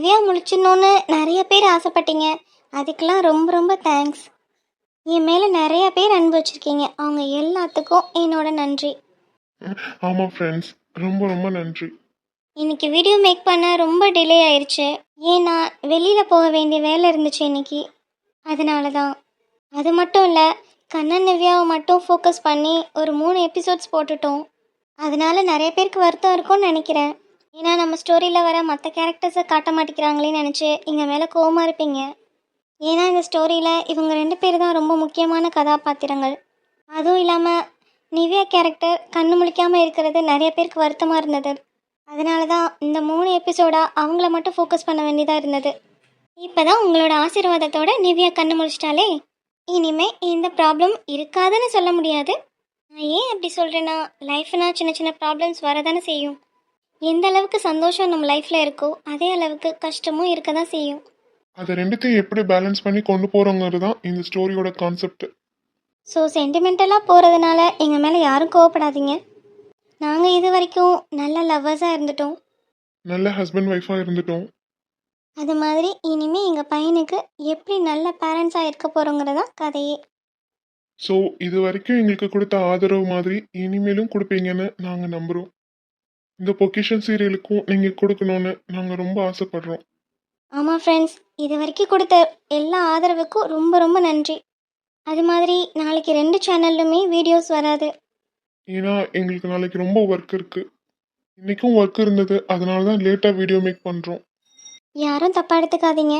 Nivea முழிச்சிடணுன்னு நிறைய பேர் ஆசைப்பட்டீங்க. அதுக்கெல்லாம் ரொம்ப ரொம்ப தேங்க்ஸ் என் மேலே நிறைய பேர் அன்பு வச்சுருக்கீங்க. அவங்க எல்லாத்துக்கும் என்னோட நன்றி. ஆமாம் ஃப்ரெண்ட்ஸ் ரொம்ப ரொம்ப நன்றி. இன்னைக்கு வீடியோ மேக் பண்ண ரொம்ப டிலே ஆயிடுச்சு ஏன்னா வெளியில் போக வேண்டிய வேலை இருந்துச்சு இன்னைக்கு. அதனால தான் அது மட்டும் இல்லை கண்ணன் நிவ்யாவை மட்டும் ஃபோக்கஸ் பண்ணி ஒரு மூணு எபிசோட்ஸ் போட்டுட்டோம். அதனால நிறைய பேருக்கு வருத்தம் இருக்கும்னு நினைக்கிறேன். ஏன்னா நம்ம ஸ்டோரியில் வர மற்ற கேரக்டர்ஸை காட்ட மாட்டேங்கிறாங்களேன்னு நினச்சி இங்கே மேலே கோவமாக இருப்பீங்க. ஏன்னா இந்த ஸ்டோரியில் இவங்க ரெண்டு பேர் தான் ரொம்ப முக்கியமான கதாபாத்திரங்கள். அதுவும் இல்லாமல் நிவ்யா கேரக்டர் கண்ணு முழிக்காமல் இருக்கிறது நிறைய பேருக்கு வருத்தமாக இருந்தது. அதனால தான் இந்த மூணு எபிசோடாக அவங்கள மட்டும் ஃபோக்கஸ் பண்ண வேண்டியதாக இருந்தது. இப்போ தான் உங்களோட ஆசீர்வாதத்தோட நிவ்யா கண்ணு முழிச்சிட்டாலே இனிமே எந்த ப்ராப்ளம் இருக்காதுன்னு சொல்ல முடியாது. நான் ஏன் அப்படி சொல்கிறேன்னா லைஃப்னா சின்ன சின்ன ப்ராப்ளம்ஸ் வரதானே செய்யும். எந்த அளவுக்கு சந்தோஷம் நம்ம லைஃப்பில் இருக்கோ அதே அளவுக்கு கஷ்டமும் இருக்க தான் செய்யும். அதை ரெண்டுத்தையும் எப்படி பேலன்ஸ் பண்ணி கொண்டு போகிறோங்கிறது தான் இந்த ஸ்டோரியோட கான்செப்ட் ஸோ சென்டிமெண்டலாக போகிறதுனால எங்கள் மேலே யாரும் கோவப்படாதீங்க. நாங்கள் இது வரைக்கும் நல்ல லவ்வர்ஸாக இருந்துட்டோம். நல்ல ஹஸ்பண்ட் ஒய்ஃபாக இருந்துட்டோம். அது மாதிரி இனிமே எங்கள் பையனுக்கு எப்படி நல்ல பேரண்ட்ஸாக இருக்க போகிறோங்கிறதா கதையே. ஸோ இது வரைக்கும் எங்களுக்கு கொடுத்த ஆதரவு மாதிரி இனிமேலும் கொடுப்பீங்கன்னு நாங்கள் நம்புகிறோம் இந்த பொக்கிஷன் சீரியலுக்கும் நீங்கள் கொடுக்கணும்னு நாங்கள் ரொம்ப ஆசைப்படுறோம். ஆமாம் ஃப்ரெண்ட்ஸ் இது வரைக்கும் கொடுத்த எல்லா ஆதரவுக்கும் ரொம்ப ரொம்ப நன்றி. அது மாதிரி நாளைக்கு ரெண்டு சேனல்லுமே வீடியோஸ் வராது. ஏன்னா எங்களுக்கு நாளைக்கு ரொம்ப ஒர்க் இருக்குது இன்றைக்கும் ஒர்க் இருந்தது அதனால தான் லேட்டாக வீடியோ மேக் பண்ணுறோம் யாரும் தப்பாக எடுத்துக்காதீங்க.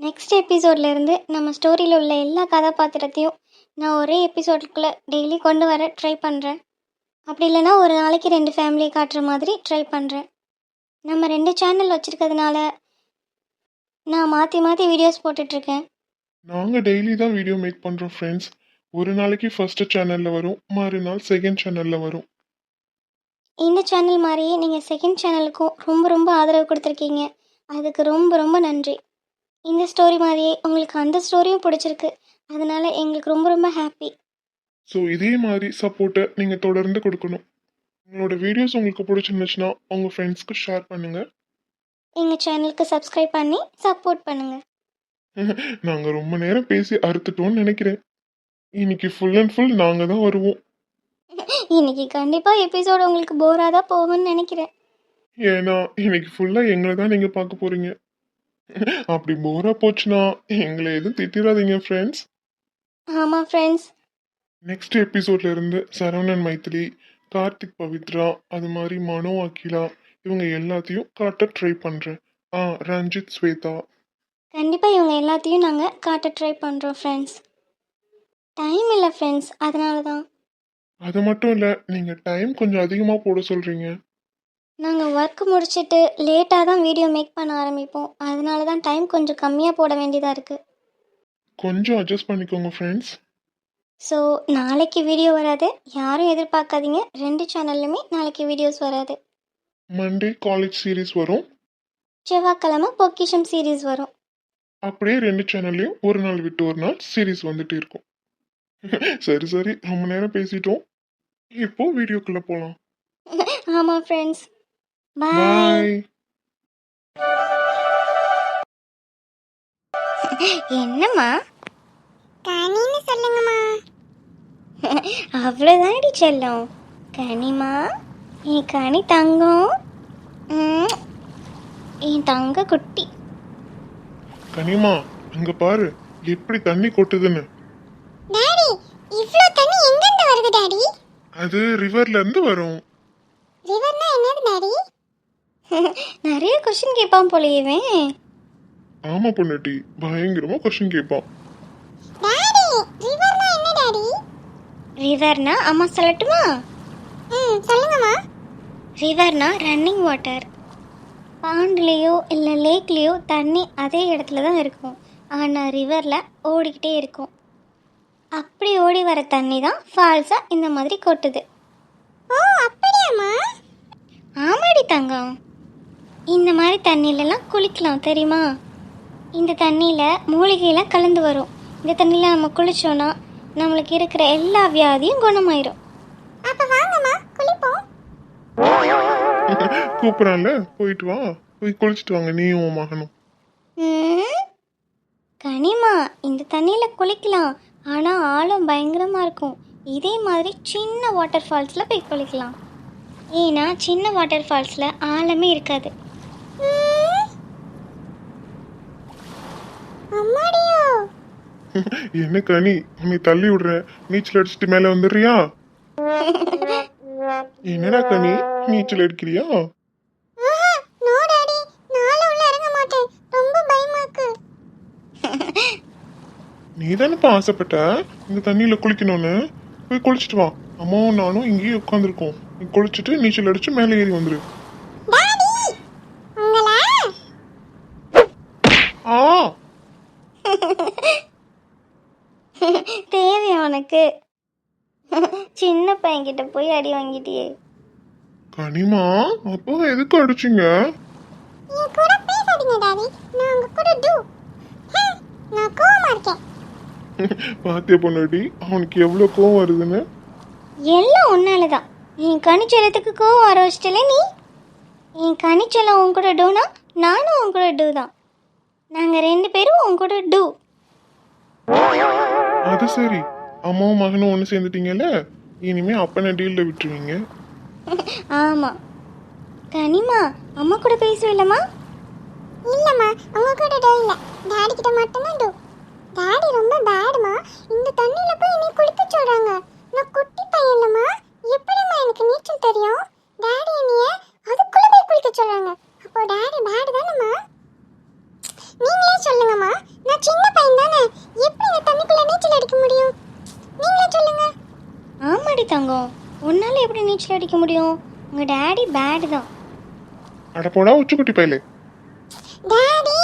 நெக்ஸ்ட் எபிசோட்ல இருந்து நம்ம ஸ்டோரியில் உள்ள எல்லா கதாபாத்திரத்தையும் நான் ஒரே எபிசோடுக்குள்ளே டெய்லி கொண்டு வர ட்ரை பண்ணுறேன் அப்படி இல்லைன்னா ஒரு நாளைக்கு ரெண்டு ஃபேமிலியை காட்டுற மாதிரி ட்ரை பண்ணுறேன் நம்ம ரெண்டு சேனல் வச்சுருக்கிறதுனால நான் மாற்றி மாற்றி வீடியோஸ் போட்டுட்ருக்கேன். நாங்கள் டெய்லி தான் வீடியோ மேக் பண்ணுறோம் ஃப்ரெண்ட்ஸ் ஒரு நாளைக்கு ஃபர்ஸ்ட் சேனலில் வரும் மறுநாள் செகண்ட் சேனலில் வரும். இந்த சேனல் மாதிரியே நீங்கள் செகண்ட் சேனலுக்கும் ரொம்ப ரொம்ப ஆதரவு கொடுத்துருக்கீங்க. அதுக்கு ரொம்ப ரொம்ப நன்றி. இந்த ஸ்டோரி மாதிரியே உங்களுக்கு அந்த ஸ்டோரியும் பிடிச்சிருக்கு. அதனால எங்களுக்கு ரொம்ப ரொம்ப ஹாப்பி ஸோ இதே மாதிரி சப்போர்ட்டை நீங்கள் தொடர்ந்து கொடுக்கணும். உங்களோட வீடியோஸ் உங்களுக்கு பிடிச்சிருந்துச்சுன்னா உங்கள் ஃப்ரெண்ட்ஸ்க்கு ஷேர் பண்ணுங்கள் எங்கள் சேனலுக்கு சப்ஸ்கிரைப் பண்ணி சப்போர்ட் பண்ணுங்கள் நாங்கள் ரொம்ப நேரம் பேசி அறுத்துட்டோம்னு நினைக்கிறேன். இன்னைக்கு ஃபுல் அண்ட் ஃபுல் நாங்கள் தான் வருவோம். இன்னைக்கு கண்டிப்பாக எபிசோடு உங்களுக்கு போராக தான் போகும்னு நினைக்கிறேன். ஏன்னா இன்னைக்கு ஃபுல்லாக எங்களை தான் நீங்கள் பார்க்க போகிறீங்க அப்படி போராக போச்சுன்னா எங்களை எதுவும் திட்டிடாதீங்க ஃப்ரெண்ட்ஸ் ஆமாம் ஃப்ரெண்ட்ஸ் நெக்ஸ்ட் எபிசோட்ல இருந்து சரவணன் மைத்திலி கார்த்திக் பவித்ரா அது மாதிரி மனோ அகிலா இவங்க எல்லாத்தையும் காட்ட ட்ரை பண்ணுறேன் ஆ ரஞ்சித் ஸ்வேதா. கண்டிப்பாக இவங்க எல்லாத்தையும் நாங்கள் காட்ட ட்ரை பண்ணுறோம் ஃப்ரெண்ட்ஸ் டைம் இல்லை ஃப்ரெண்ட்ஸ் அதனால தான். அது மட்டும் இல்லை நீங்கள் டைம் கொஞ்சம் அதிகமாக போட சொல்கிறீங்க நாங்கள் ஒர்க் முடிச்சுட்டு லேட்டாக தான் வீடியோ மேக் பண்ண ஆரம்பிப்போம். அதனால தான் டைம் கொஞ்சம் கம்மியாக போட வேண்டியதாக இருக்குது கொஞ்சம் அட்ஜஸ்ட் பண்ணிக்கோங்க ஃப்ரெண்ட்ஸ் ஸோ நாளைக்கு வீடியோ வராது. யாரும் எதிர்பார்க்காதீங்க. ரெண்டு சேனல்லுமே நாளைக்கு வீடியோஸ் வராது. மண்டே காலேஜ் சீரிஸ் வரும். செவ்வாய்க்கிழமை பொக்கிஷம் சீரீஸ் வரும். அப்படியே ரெண்டு சேனல்லையும் ஒரு நாள் விட்டு ஒரு நாள் சீரிஸ் வந்துட்டு இருக்கும். சரி சரி. ரொம்ப நேரம் பேசிட்டோம். இப்போ வீடியோக்குள்ள போகலாம் ஆமாம் ஃப்ரெண்ட்ஸ் பாய் பாய் என்னம்மா? கனின்னு சொல்லுங்கம்மா. அவ்வளோதானடி செல்லம். கனிமா என் கனி தங்கம். என் தங்க குட்டி. கனிமா அங்க பாரு எப்படி தண்ணி கொட்டுதுன்னு. டாடி இவ்ளோ தண்ணி எங்கிருந்து வருது டாடி? அது ரிவர்ல இருந்து வரும். ரிவர்னா என்னது டாடி? நிறைய கொஷின் கேட்பான் போலயேவன் ஆமா பொண்ணுட்டி பயங்கரமா கொஸ்டின் கேட்பான் டாடி ரிவர்னா என்ன டாடி ரிவர்னா அம்மா சொல்லட்டுமா? ம் சொல்லுங்கம்மா. ரிவர்னா ரன்னிங் வாட்டர் பாண்ட்லேயோ இல்லை லேக்லேயோ தண்ணி அதே இடத்துல தான் இருக்கும். ஆனால் ரிவரில் ஓடிக்கிட்டே இருக்கும். அப்படி ஓடி வர தண்ணி தான் ஃபால்ஸாக இந்த மாதிரி கொட்டுது. ஓ அப்படியாம்மா? ஆமாடி தங்கம். இந்த மாதிரி தண்ணியிலலாம் குளிக்கலாம் தெரியுமா? இந்த தண்ணியில் மூலிகையெல்லாம் கலந்து வரும். இந்த தண்ணியில் நம்ம குளிச்சோன்னா நம்மளுக்கு இருக்கிற எல்லா வியாதியும் குணமாயிரும். அப்ப வாங்கம்மா குளிப்போம். கூப்பிடறான்ல போயிட்டு வா. போய் குளிச்சுட்டு வாங்க நீயும் உன் மகனும். கனிமா இந்த தண்ணியில் குளிக்கலாம். ஆனால் ஆழம் பயங்கரமாக இருக்கும். இதே மாதிரி சின்ன வாட்டர் ஃபால்ஸில் போய் குளிக்கலாம். ஏன்னா சின்ன வாட்டர் ஃபால்ஸில் ஆழமே இருக்காது. அம்மாடியோ. என்ன கனி? உன்னை தள்ளி விடுறேன் நீச்சல் அடிச்சுட்டு மேல வந்துடுறியா? என்னடா கனி? நீச்சல் அடிக்கிறியா? நோ நீ தானப்பா ஆசைப்பட்ட? இந்த தண்ணியில குளிக்கணும்னு. போய் குளிச்சுட்டு வா. அம்மாவும் நானும் இங்கேயே உட்காந்துருக்கோம். நீ குளிச்சுட்டு நீச்சல் அடிச்சு மேலே ஏறி வந்துரு டாடி உங்களா ஆ தேவையா உனக்கு. சின்ன பையன்கிட்ட போய் அடி வாங்கிட்டியே. கனிமா அப்போ எதுக்கு அடிச்சீங்க? என் கூட பேசாதீங்க டாடி. நான் உங்க கூட டூ. நான் கோவமா இருக்கேன். பாத்திய பொண்ணாடி அவனுக்கு எவ்வளவு கோவம் வருதுன்னு? எல்லாம் உன்னால தான் என் கனிச்சலத்துக்கு கோவம் வர வச்சிட்டல நீ? என் கனிச்சலம் உன் கூட டூனா நானும் உன் கூட டூ தான் நாங்கள் ரெண்டு பேரும் உன் கூட டூ. அது சரி. அம்மாவும் மகனும் ஒன்று சேர்ந்துட்டீங்கல்ல? இனிமே அப்பனை டீல்ல விட்டுருவீங்க. ஆமாம் கனிமா அம்மா கூட பேசுவில்லம்மா இல்லம்மா உங்க கூட டூ இல்ல. டாடி கிட்ட மட்டும்தான் டூ. டாடி ரொம்ப பேடுமா இந்த தண்ணியில போய் என்னை குளிக்க சொல்றாங்க. நான் குட்டி பையன்லம்மா. எப்படிம்மா எனக்கு நீச்சல் தெரியும்? டாடி என்னைய அதுக்குள்ள போய் குளிக்க சொல்றாங்க. அப்போ டாடி பேடு தானேம்மா நீங்களே சொல்லுங்கம்மா நான் சின்ன பையன் தானே எப்படி இந்த தண்ணிக்குள்ள நீச்சல் அடிக்க முடியும் நீங்களே சொல்லுங்க ஆமாடி தங்கம் உன்னால் எப்படி நீச்சல் அடிக்க முடியும்? உங்கள் டேடி பேடு தான். அட போடா உச்சுக்குட்டி பையலே. டாடி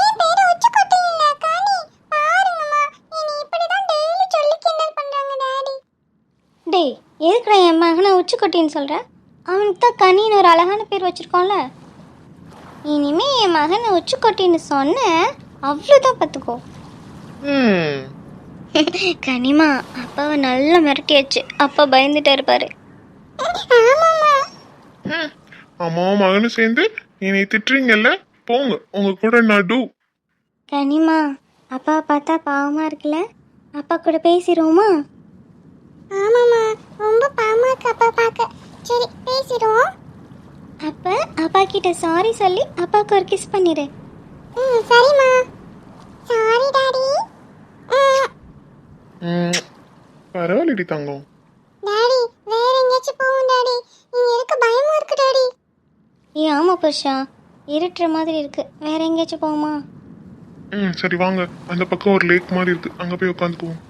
என் பேரு உச்சக்கொட்டை இல்ல காணி பாருங்கம்மா என்னை இப்படி தான் டெய்லி சொல்லி கிண்டல் பண்றாங்க டாடி. டேய் எதுக்குடா என் மகனை உச்சிக்கொட்டின்னு சொல்கிற அவனுக்கு தான் கனின்னு ஒரு அழகான பேர் வச்சுருக்கோம்ல. இனிமே என் மகனை உச்சிக்கொட்டின்னு சொன்ன அவ்வளோதான் பார்த்துக்கோ. ம். கனிமா அப்பாவை நல்லா மிரட்டியாச்சு. அப்பா பயந்துட்டே இருப்பாரு. அம்மாவும் மகனும் சேர்ந்து என்னை திட்டுறீங்கல்ல? போங்க உங்க கூட நடு. கனிமா அப்பா பார்த்தா பாவமாக இருக்குல்ல? அப்பா கூட பேசிடுவோமா? ஆமாம்மா. ரொம்ப பாவமா இருக்கு அப்பா பார்க்க. சரி பேசிடுவோம். அப்போ அப்பா கிட்ட சாரி சொல்லி அப்பாவுக்கு ஒரு கிஸ் பண்ணிடு. ம் சரிம்மா சாரி டாடி ம், ம். பரவாயில்லடி தங்கம்? டாடி வேற எங்கேயாச்சும் போவோம் டாடி. இங்க இருக்க பயமா இருக்கு டாடி. ஏ ஆமாம் புருஷா. இருட்டுற மாதிரி இருக்கு. வேற எங்கேயாச்சும் போவோமா? ம் சரி வாங்க. அந்த பக்கம் ஒரு லேக் மாதிரி இருக்கு. அங்க போய் உட்காந்துக்குவோம்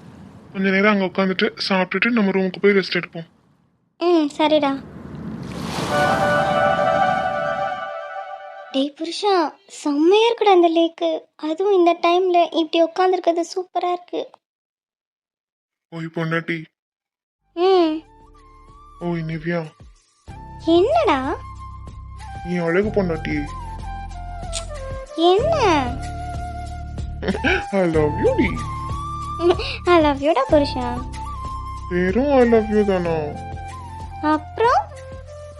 கொஞ்ச நேரம் அங்க உட்காந்துட்டு சாப்பிட்டுட்டு நம்ம ரூமுக்கு போய் ரெஸ்ட் எடுப்போம். ம் சரிடா. டேய் புருஷா செம்மையா இருக்குடா அந்த லேக்கு. அதுவும் இந்த டைம்ல இப்படி உட்காந்துருக்கிறது சூப்பரா இருக்கு. ஓய் பொண்டாட்டி ம். ஓய் நிவ்யா. என்னடா? நீ அழகு பொண்டாட்டி. என்ன? ஐ லவ் யூ டி. ஐ லவ் யூடா புருஷா? வெறும் ஐ லவ் யூ தானா? அப்புறம்?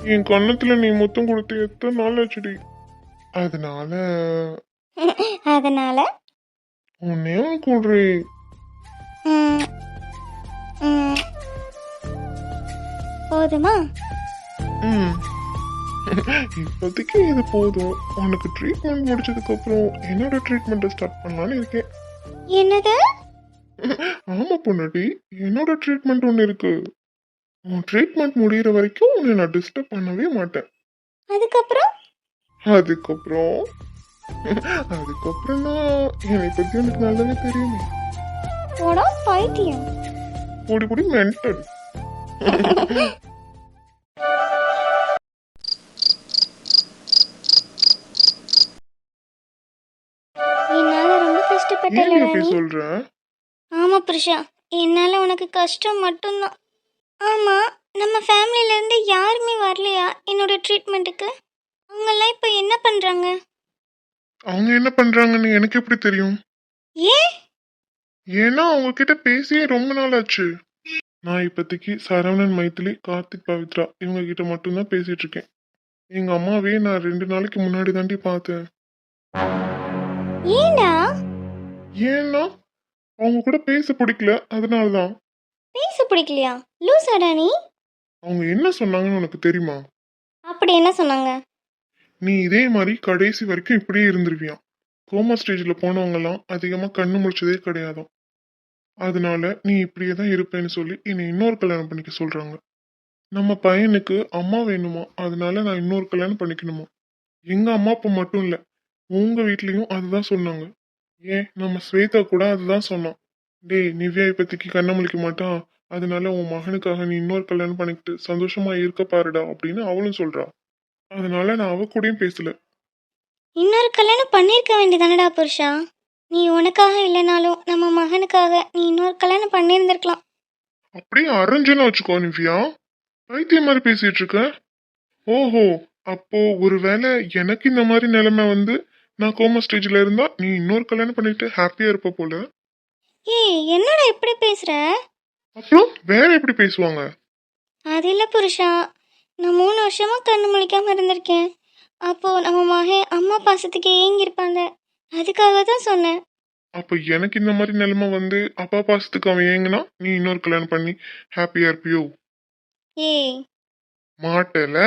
என் கண்ணத்துல நீ முத்தம் கொடுத்து எத்தனை நாள் ஆச்சுடி அதனால அதனால? உன்னே கூடுறே ம், ம். போதுமா? ம். இப்போதைக்கு இது போதும். உனக்கு ட்ரீட்மெண்ட் முடிச்சதுக்கு அப்புறம் என்னோட ட்ரீட்மெண்ட்டை ஸ்டார்ட் பண்ணலான்னு இருக்கேன். என்னது? ஆமா பொண்டாட்டி என்னோட ட்ரீட்மெண்ட் ஒன்று இருக்கு. உன் ட்ரீட்மெண்ட் முடியிற வரைக்கும் உன்னை நான் டிஸ்டர்ப் பண்ணவே மாட்டேன். அதுக்கப்புறம்? அதுக்கப்புறம்? அதுக்கப்புறம் தான் என்னை பத்தி எனக்கு நல்லாவே தெரியுமே. போடா பைத்தியம். பொடி பொடி மென்டல் என்னால ரொம்ப ஏன் கஷ்டப்பட்டலடா இப்படி நீ சொல்ற? ஆமா புருஷா. என்னால உனக்கு கஷ்டம் மட்டும்தான். ஆமா நம்ம ஃபேமிலில இருந்து யாருமே வரலையா என்னோட ட்ரீட்மெண்ட்டுக்கு அவங்கெல்லாம் இப்போ என்ன பண்றாங்க? அவங்க என்ன பண்றாங்கன்னு எனக்கு எப்படி தெரியும்? ஏன்? ஏன்னா அவங்க கிட்ட பேசியே ரொம்ப நாள் ஆச்சு நான் இப்போதைக்கு சரவணன் மைத்திலி கார்த்திக் பவித்ரா இவங்க கிட்ட மட்டும்தான் பேசிட்டு இருக்கேன். எங்க அம்மாவே நான் ரெண்டு நாளைக்கு முன்னாடி தாண்டி பார்த்தேன். ஏண்டா? ஏன்னா அவங்க கூட பேச பிடிக்கல அதனால தான் பேச பிடிக்கலையா? லூசாடா நீ? அவங்க என்ன சொன்னாங்கன்னு உனக்கு தெரியுமா? அப்படி என்ன சொன்னாங்க? நீ இதே மாதிரி கடைசி வரைக்கும் இப்படியே இருந்துருவியாம். கோமா ஸ்டேஜில் போனவங்கலாம் அதிகமாக கண்ணு முழிச்சதே கிடையாதாம். அதனால நீ இப்படியே தான் இருப்பேன்னு சொல்லி என்னை இன்னொரு கல்யாணம் பண்ணிக்க சொல்றாங்க. நம்ம பையனுக்கு அம்மா வேணுமா? அதனால நான் இன்னொரு கல்யாணம் பண்ணிக்கணுமா? எங்க அம்மா அப்பா மட்டும் இல்ல உங்க வீட்லயும் அதுதான் சொன்னாங்க. ஏன்? நம்ம ஸ்வேதா கூட அதுதான் சொன்னான். டேய் நிவ்யா இப்பத்திக்கு கண்ணை முழிக்க மாட்டான். அதனால உன் மகனுக்காக நீ இன்னொரு கல்யாணம் பண்ணிக்கிட்டு சந்தோஷமா இருக்க பாருடா அப்படின்னு அவளும் சொல்றா. அதனால நான் அவ கூடயும் பேசல. இன்னொரு கல்யாணம் பண்ணியிருக்க வேண்டியதானடா புருஷா? நீ உனக்காக இல்லைனாலும் நம்ம மகனுக்காக நீ இன்னொரு கல்யாணம் பண்ணியிருந்திருக்கலாம். அப்படியே அரைஞ்சுன்னு வச்சுக்கோ நிவ்யா. பைத்தியம் மாதிரி பேசிட்டு இருக்க. ஓஹோ அப்போ ஒருவேளை எனக்கு இந்த மாதிரி நிலைமை வந்து நான் கோமா ஸ்டேஜ்ல இருந்தா நீ இன்னொரு கல்யாணம் பண்ணிட்டு ஹாப்பியா இருப்ப போல. ஏய் என்னடா இப்படி பேசுற? அப்புறம் வேற எப்படி பேசுவாங்க? அது இல்லை புருஷா. நான் மூணு வருஷமா கண்ணு முழிக்காம இருந்திருக்கேன். அப்போ நம்ம மகன் அம்மா பாசத்துக்கு ஏங்கியிருப்பாங்க. அதுக்காக தான் சொன்னேன். அப்ப எனக்கு இந்த மாதிரி நிலைமை வந்து அப்பா பாசத்துக்கு அவன் ஏங்குனா நீ இன்னொரு கல்யாணம் பண்ணி ஹாப்பியா இருப்பியோ? ஏய். மாட்டல?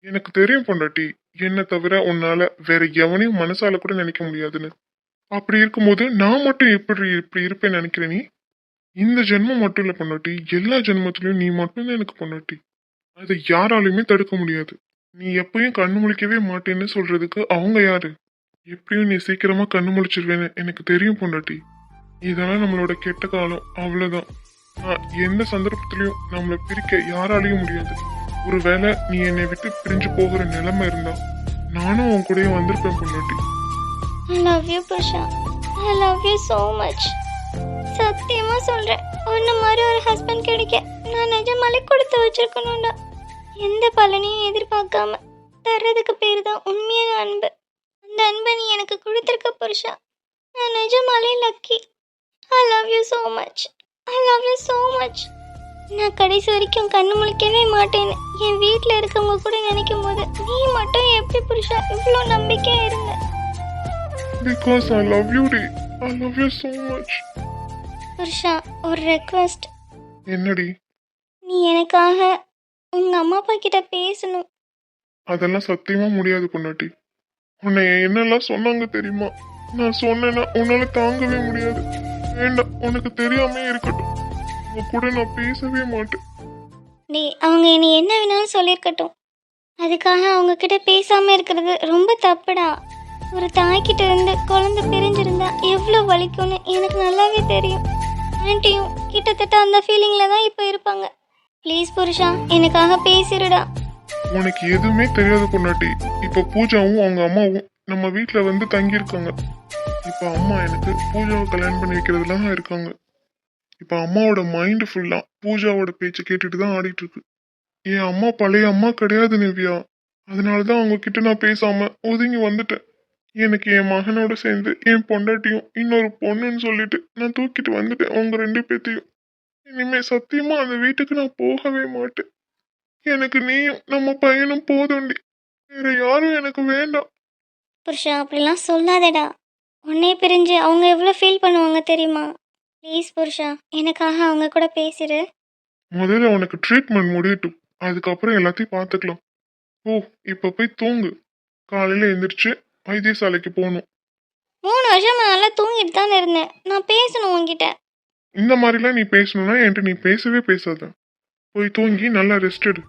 எனக்கு தெரியும் பொண்டாட்டி என்ன தவிர உன்னால வேற எவனையும் மனசால கூட நினைக்க முடியாதுன்னு. அப்படி இருக்கும்போது நான் மட்டும் எப்படி இப்படி இருப்பேன்னு நினைக்கிற நீ? இந்த ஜென்மம் மட்டும் இல்ல பொண்டாட்டி எல்லா ஜென்மத்திலயும் நீ மட்டும்தான் எனக்கு பொண்டாட்டி. அதை யாராலையுமே தடுக்க முடியாது. நீ எப்பயும் கண்ணு முழிக்கவே மாட்டேன்னு சொல்றதுக்கு அவங்க யாரு? எப்படியும் நீ சீக்கிரமா கண்ணு முழிச்சிருவேன்னு எனக்கு தெரியும் பொண்டாட்டி. இதெல்லாம் நம்மளோட கெட்ட காலம். அவ்வளவுதான். நான் எந்த சந்தர்ப்பத்திலையும் நம்மளை பிரிக்க யாராலையும் முடியாது. ஒருவேளை நீ என்னை விட்டு பிரிஞ்சு போகிற நிலைமை இருந்தா நானும் உன் கூடயே வந்திருப்பேன் பொண்டாட்டி. I love you Prasha I love you so much சத்தியமா சொல்றேன். உன்ன மாதிரி ஒரு ஹஸ்பண்ட் கிடைக்க நான் நிஜமாலே கொடுத்து வச்சிருக்கணும்டா. எந்த பலனையும் எதிர்பார்க்காம தர்றதுக்கு பேர் தான் உண்மையான அன்பு. அந்த அன்பை நீ எனக்கு கொடுத்துருக்க புருஷா நான் நிஜமாலே lucky I love you so much I love you so much நான் கடைசி வரைக்கும் கண்ணு முழிக்கவே மாட்டேன்னு என் வீட்டில் இருக்கவங்க கூட நினைக்கும் போது நீ மட்டும் எப்படி புருஷா இவ்வளோ நம்பிக்கையா இருந்த. Because I love you D I love you so much புருஷா ஒரு ரெக்வஸ்ட் என்னடி? நீ எனக்காக உங்க அம்மா அப்பா கிட்ட பேசணும். அதெல்லாம் சத்தியமா முடியாது பொண்டாட்டி. உன்னை என்னெல்லாம் சொன்னாங்க தெரியுமா? நான் சொன்னேன்னா உன்னால தாங்கவே முடியாது. வேண்டாம் உனக்கு தெரியாமே இருக்கட்டும். உங்க கூட நான் பேசவே மாட்டேன். டேய் அவங்க என்னை என்ன வேணாலும் சொல்லியிருக்கட்டும். அதுக்காக அவங்க கிட்ட பேசாம இருக்கிறது ரொம்ப தப்புடா. ஒரு தாய்கிட்ட இருந்து குழந்தை பிரிஞ்சிருந்தா எவ்வளோ வலிக்கும்னு எனக்கு நல்லாவே தெரியும். ஆன்ட்டியும் கிட்டத்தட்ட அந்த ஃபீலிங்கில் தான் இப்போ இருப்பாங்க. ப்ளீஸ் புருஷா எனக்காக பேசிடுடா உனக்கு எதுவுமே தெரியாது பொண்டாட்டி. இப்ப பூஜாவும் அவங்க அம்மாவும் நம்ம வீட்டுல வந்து தங்கியிருக்காங்க. இப்ப அம்மா எனக்கு பூஜாவை கல்யாணம் பண்ணி வைக்கிறதுல தான் இருக்காங்க. இப்ப அம்மாவோட மைண்ட் ஃபுல்லா பூஜாவோட பேச்சை கேட்டுட்டு தான் ஆடிட்டு இருக்கு என் அம்மா பழைய அம்மா கிடையாது நிவ்யா. அதனாலதான் அவங்க கிட்ட நான் பேசாம ஒதுங்கி வந்துட்டேன். எனக்கு என் மகனோட சேர்ந்து என் பொண்டாட்டியும் இன்னொரு பொண்ணுன்னு சொல்லிட்டு நான் தூக்கிட்டு வந்துட்டேன். அவங்க ரெண்டு பேத்தையும். இனிமே சத்தியமா அந்த வீட்டுக்கு நான் போகவே மாட்டேன். எனக்கு நீயும் நம்ம பையனும் போதும்டி வேற யாரும் எனக்கு வேண்டாம். புருஷா அப்படிலாம் சொல்லாதடா. உன்னை பிரிஞ்சு அவங்க எவ்வளோ ஃபீல் பண்ணுவாங்க தெரியுமா? ப்ளீஸ் புருஷா எனக்காக அவங்க கூட பேசிடு முதல்ல உனக்கு ட்ரீட்மெண்ட் முடியட்டும். அதுக்கப்புறம் எல்லாத்தையும் பார்த்துக்கலாம். ஓ இப்ப போய் தூங்கு. காலையில எந்திரிச்சு வைத்தியசாலைக்கு போகணும். மூணு வருஷம் நல்லா தூங்கிட்டு தான் இருந்தேன். நான் பேசணும் உங்ககிட்ட இந்த மாதிரிலாம் நீ பேசணும்னா என்கிட்ட நீ பேசவே பேசாத. போய் தூங்கி நல்லா ரெஸ்ட் எடு.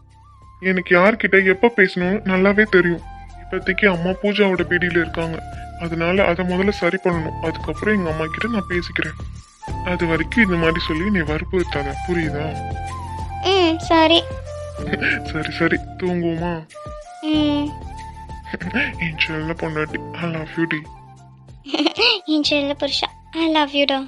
எனக்கு யார்கிட்ட எப்போ பேசணும்னு நல்லாவே தெரியும். இப்போதைக்கு அம்மா பூஜாவோட பிடியில இருக்காங்க. அதனால அதை முதல்ல சரி பண்ணணும். அதுக்கப்புறம் எங்க அம்மா கிட்ட நான் பேசிக்கிறேன். அது வரைக்கும் இந்த மாதிரி சொல்லி நீ வற்புறுத்தாத புரியுதா? ம் சரி. சரி சரி. தூங்குவோமா? ம். என் செல்ல பொண்டாட்டி. I love you D. என் செல்ல புருஷா. I love யூடா